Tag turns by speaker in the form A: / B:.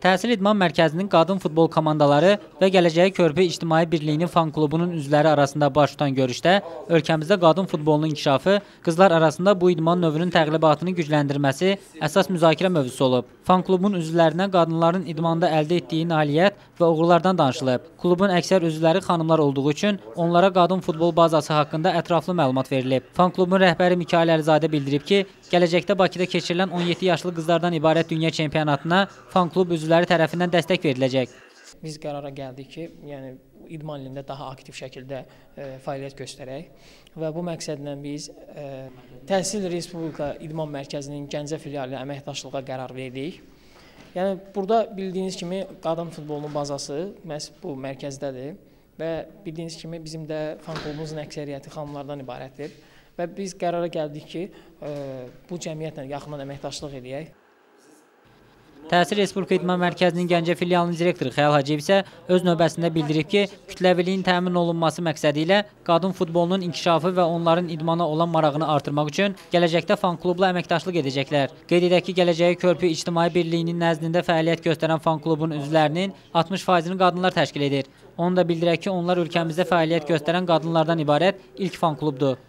A: Təhsil İdman Mərkəzinin qadın futbol komandaları və Gələcəyi Körpü İctimai Birliyinin fan klubunun üzvləri arasında baş tutan görüşdə ölkəmizdə qadın futbolunun inkişafı, qızlar arasında bu idman növünün təqlibatını gücləndirməsi əsas müzakirə mövzusu olub. Fan klubun üzvlərinə qadınların idmanda əldə etdiyi nailiyyət və uğurlardan danışılıb. Klubun əksər üzvləri xanımlar olduğu üçün onlara qadın futbol bazası haqqında ətraflı məlumat verilib. Fan klubun rəhbəri Mikail Əlizadə bildirib ki, gələcəkdə Bakıda keçirilən 17 yaşlı qızlardan ibarət dünya çempionatına fan klub üzvləri tərəfindən dəstək veriləcək.
B: Biz qərara gəldik ki, yəni idman ilində daha aktiv şəkildə e, fəaliyyət göstərək və bu məqsədlə biz e, Təhsil Respublika İdman Mərkəzinin Gəncə filialı ilə əməkdaşlığa qərar verdik. Yəni burada bildiyiniz kimi qadın futbolunun bazası məhz bu mərkəzdədir və bildiyiniz kimi bizim də fan klubumuzun əksəriyyəti xanımlardan ibarətdir və biz qərara gəldik ki, e, bu cəmiyyətlə yaxından əməkdaşlıq edək.
A: Təhsil Respublika İdman Mərkəzinin Gəncə filialının direktoru Xəyal Hacıyev isə öz növbəsində bildirib ki, kütləviliyin təmin olunması məqsədi ilə qadın futbolunun inkişafı və onların idmana olan marağını artırmaq üçün gələcəkdə fan klubla əməkdaşlıq edəcəklər. Qeyd edək ki, Gələcəyi Körpü İctimai Birliyinin nəzdində fəaliyyət göstərən fan klubun üzvlərinin 60%-ni qadınlar təşkil edir. Onu da bildirək ki, onlar ölkəmizdə fəaliyyət göstərən qadınlardan ibarət ilk fan klubdur.